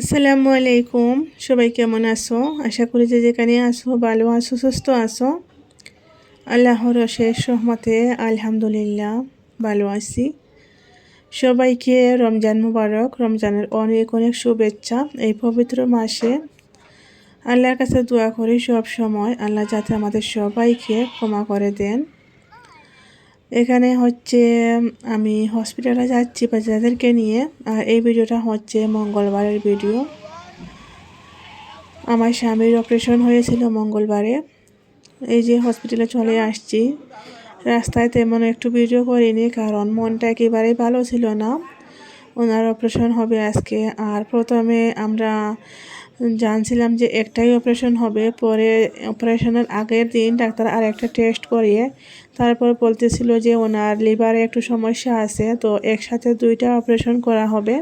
আসসালামু আলাইকুম। সবাই কেমন আছো? আশা করি যে যেখানে আসো ভালো আছো, সুস্থ আছো। আল্লাহর শেষ রহমতে আলহামদুলিল্লাহ ভালো আছি। সবাইকে রমজান মুবারক, রমজানের অনেক অনেক শুভেচ্ছা এই পবিত্র মাসে। আল্লাহর কাছে দোয়া করি সব সময়। আল্লাহ যাতে আমাদের সবাইকে ক্ষমা করে দেন। এখানে হচ্ছে আমি হসপিটালে যাচ্ছি বাচ্চাদেরকে নিয়ে। আর এই ভিডিওটা হচ্ছে মঙ্গলবারের ভিডিও। আমার স্বামীর অপারেশন হয়েছিল মঙ্গলবারে। এই যে হসপিটালে চলে আসছি। রাস্তায় তেমন একটু ভিডিও করিনি, কারণ মনটা একেবারেই ভালো ছিল না। ওনার অপারেশন হবে আজকে। আর প্রথমে আমরা জানছিলাম যে একটাই অপারেশন হবে, পরে অপারেশনের আগের দিন ডাক্তার আর একটা টেস্ট করিয়ে তারপর বলতেছিল যে ওনার লিভারে একটু সমস্যা আছে, তো একসাথে দুইটা অপারেশন করা হবে।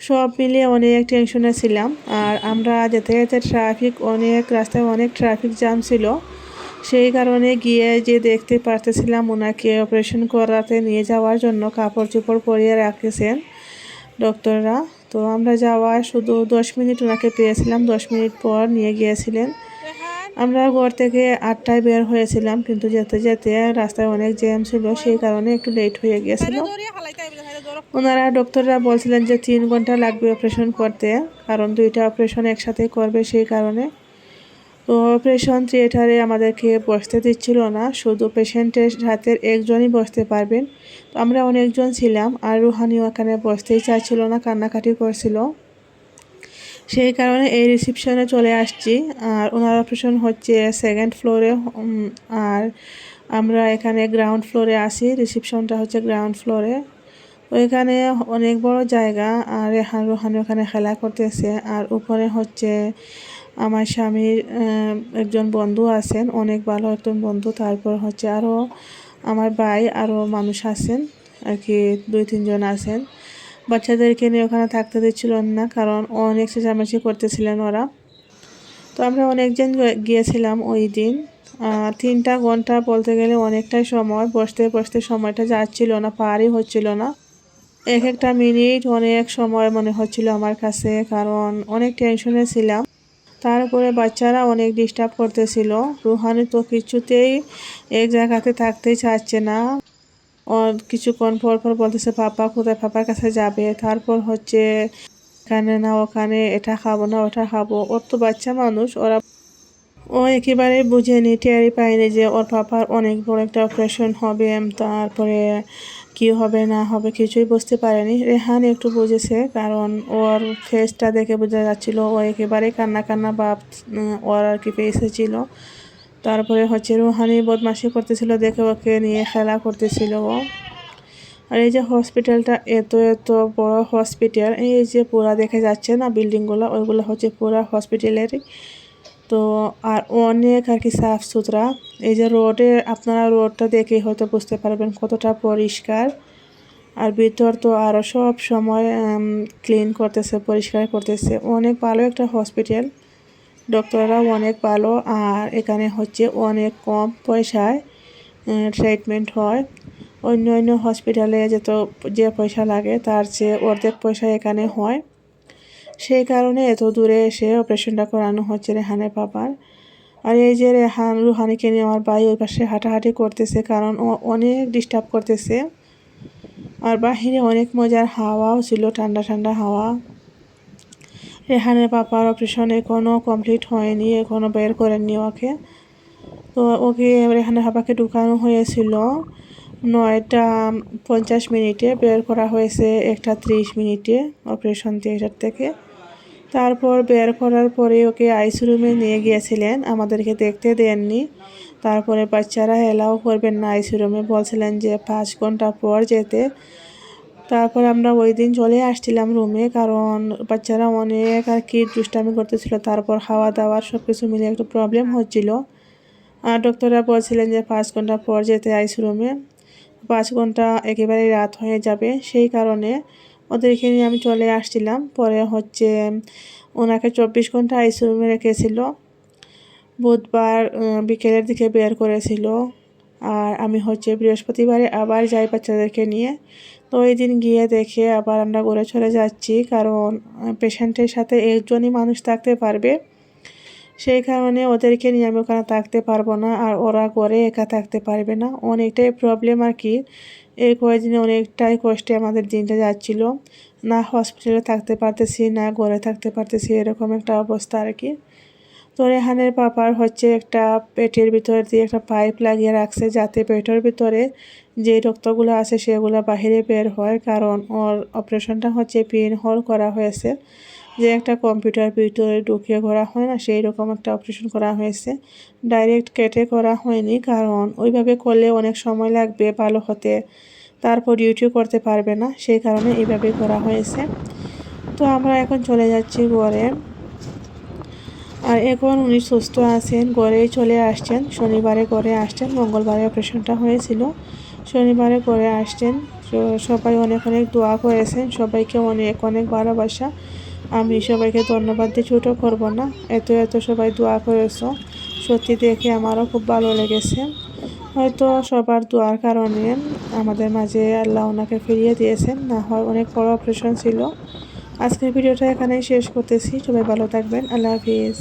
সব মিলিয়ে অনেক টেনশনে ছিলাম। আর আমরা যেতে যেতে ট্রাফিক অনেক রাস্তায় অনেক ট্রাফিক জ্যাম ছিল। সেই কারণে গিয়ে যে দেখতে পারতেছিলাম ওনাকে অপারেশন করাতে নিয়ে যাওয়ার জন্য কাপড় চোপড় পরিয়ে রাখেছেন ডক্টররা তো আমরা যাওয়া শুধু দশ মিনিট ওনাকে পেয়েছিলাম, দশ মিনিট পর নিয়ে গিয়েছিলেন। আমরা ঘর থেকে আটটায় বের হয়েছিলাম, কিন্তু যেতে যেতে রাস্তায় অনেক জ্যাম ছিল, সেই কারণে একটু লেট হয়ে গিয়েছিল। ওনারা ডক্টররা বলছিলেন যে তিন ঘণ্টা লাগবে অপারেশন করতে, কারণ দুইটা অপারেশন একসাথে করবে সেই কারণে। তো অপারেশন থিয়েটারে আমাদেরকে বসতে দিচ্ছিল না, শুধু পেশেন্টের হাতের একজনই বসতে পারবেন। তো আমরা অনেকজন ছিলাম আর রুহানিও এখানে বসতেই চাইছিল না, কান্নাকাটি করছিল। সেই কারণে এই রিসিপশনে চলে আসছি আর ওনার অপারেশন হচ্ছে সেকেন্ড ফ্লোরে আর আমরা এখানে গ্রাউন্ড ফ্লোরে আসি রিসিপশনটা হচ্ছে গ্রাউন্ড ফ্লোরে। ওইখানে অনেক বড় জায়গা আর রেহান রোহানি ওখানে খেলা করতেছে আর উপরে হচ্ছে আমার স্বামীর একজন বন্ধু আছেন, অনেক ভালো একজন বন্ধু। তারপর হচ্ছে আরও আমার ভাই আরও মানুষ আছেন, আর কি দুই তিনজন আছেন। বাচ্চাদেরকে নিয়ে ওখানে থাকতে দিচ্ছিল না, কারণ অনেক চেঁচামেচি করতেছিলেন ওরা। তো আমরা অনেকজন গিয়েছিলাম ওই দিন। তিনটা ঘণ্টা বলতে গেলে অনেকটাই সময়, বসতে বসতে সময়টা যাচ্ছিল না, পারই হচ্ছিল না। এক একটা মিনিট অনেক সময় মনে হচ্ছিল আমার কাছে, কারণ অনেক টেনশনে ছিলাম। তারপরে বাচ্চারা অনেক ডিস্টার্ব করতেছিল। রুহানি তো কিছুতেই এক জায়গাতে থাকতেই চাচ্ছে না। কিছুক্ষণ পর পর বলতেছে, পাপা কোথায়? পাপার কাছে যাবে। তারপর হচ্ছে, এখানে না, ওখানে এটা খাব না, ওটা খাব। ওর তো বাচ্চা মানুষ, ওরা ও একেবারে বুঝেনি টেয়ারি পায়নি যে ওর পাপার অনেক বড় একটা অপারেশন হবে তারপরে কি হবে, না হবে কিছুই বুঝতে পারেনি। রেহান একটু বুঝেছে, কারণ ওর ফেসটা দেখে বোঝা যাচ্ছিল, ও একেবারে কান্না কান্না বাপ ওর আর কি পেয়েছিল তারপরে হচ্ছে রুহানি বদমাসি করতেছিল, দেখে ওকে নিয়ে খেলা করতেছিল ও। আর এই যে হসপিটালটা এত এত বড় হসপিটাল এই যে পুরা দেখে যাচ্ছে না বিল্ডিংগুলো ওইগুলো হচ্ছে পুরা হসপিটালেরই তো আর অনেক আর কি সাফ সুতরা। এই যে রোডে আপনারা রোডটা দেখে হয়তো বুঝতে পারবেন কতটা পরিষ্কার। আর ভিতর তো আরও সব সময় ক্লিন করতেছে, পরিষ্কার করতেছে। অনেক ভালো একটা হসপিটাল ডক্টররাও অনেক ভালো। আর এখানে হচ্ছে অনেক কম পয়সায় ট্রিটমেন্ট হয়। অন্য অন্য হসপিটালে যত যে পয়সা লাগে, তার চেয়ে অর্ধেক পয়সা এখানে হয়। সেই কারণে এত দূরে এসে অপারেশনটা করানো হচ্ছে রেহানের বাবার আর এই যে রেহান, রুহানিকে নিয়ে আমার ভাই ওই পাশে হাঁটাহাঁটি করতেছে কারণ ও অনেক ডিস্টার্ব করতেছে। আর বাহিরে অনেক মজার হাওয়াও ছিল, ঠান্ডা ঠান্ডা হাওয়া। রেহানের পাপার অপারেশন এখনও কমপ্লিট হয়নি এখনও বের করেননি ওকে। তো ওকে রেহানের পাপাকে ঢুকানো হয়েছিল নয়টা পঞ্চাশ মিনিটে, বের করা হয়েছে একটা ত্রিশ মিনিটে অপারেশন থিয়েটার থেকে। তারপর বের করার পরে ওকে আইসি রুমে নিয়ে গিয়েছিলেন। আমাদেরকে দেখতে দেননি। তারপরে বাচ্চারা এলাও করবেন না আইসি রুমে বলছিলেন যে, পাঁচ ঘণ্টা পর যেতে। তারপর আমরা ওই দিন চলে আসছিলাম রুমে কারণ বাচ্চারা অনেক আর কি দুষ্টামি করতেছিল। তারপর খাওয়া দাওয়ার সব কিছু মিলে একটু প্রবলেম হচ্ছিল। আর ডক্টররা বলছিলেন যে, পাঁচ ঘণ্টা পর যেতে আইসি রুমে পাঁচ ঘণ্টা একেবারেই রাত হয়ে যাবে। সেই কারণে ওদেরকে এখানে আমি চলে আসছিলাম। পরে হচ্ছে ওনাকে চব্বিশ ঘণ্টা আইসিউমে রেখেছিল। বুধবার বিকেলের দিকে বের করেছিল। আর আমি হচ্ছে বৃহস্পতিবারে আবার যাই বাচ্চাদেরকে নিয়ে। তো তো ওই দিন গিয়ে দেখে আবার আমরা ঘুরে চলে যাচ্ছি। কারণ পেশেন্টের সাথে একজনই মানুষ থাকতে পারবে। সেই কারণে ওদেরকে নিয়ে আমি ওখানে থাকতে পারব না আর ওরা ঘরে একা থাকতে পারবে না। অনেকটাই প্রবলেম আর কি। এই কয়েকদিনে অনেকটাই কষ্টে আমাদের দিনটা যাচ্ছিল। না হসপিটালে থাকতে পারতেছি, না ঘরে থাকতে পারতেছি, এরকম একটা অবস্থা আর কি। তো রেহানের পাপার হচ্ছে একটা পেটের ভিতর দিয়ে একটা পাইপ লাগিয়ে রাখছে যাতে পেটের ভিতরে যে রক্তগুলো আছে সেগুলো বাহিরে বের হয়। কারণ ওর অপারেশনটা হচ্ছে পিন হল করা হয়েছে। যে একটা কম্পিউটার ভিতরে ঢুকিয়ে করা হয় না, সেই রকম একটা অপারেশন করা হয়েছে। ডাইরেক্ট কেটে করা হয়নি, কারণ ওইভাবে করলে অনেক সময় লাগবে, ভালো হতে। তারপর ডিউটিও করতে পারবে না, সেই কারণে এইভাবে করা হয়েছে। তো আমরা এখন চলে যাচ্ছি ঘরে। আর এখন উনি সুস্থ আছেন, ঘরেই চলে আসছেন। শনিবারে ঘরে আসছেন, মঙ্গলবারে অপারেশনটা হয়েছিল। শনিবারে ঘরে আসছেন সবাই অনেক অনেক দোয়া করেছেন, সবাইকে অনেক অনেক ভালোবাসা। আমি সবাইকে ধন্যবাদ দিয়ে ছোটো করব না। এত এত সবাই দোয়া করেছ। সত্যি দেখে আমারও খুব ভালো লেগেছে। হয়তো সবার দোয়ার কারণে আমাদের মাঝে আল্লাহ ওনাকে ফিরিয়ে দিয়েছেন। না হয় অনেক বড় অপারেশন ছিল। আজকের ভিডিওটা এখানেই শেষ করতেছি। সবাই ভালো থাকবেন। আল্লাহ হাফিজ।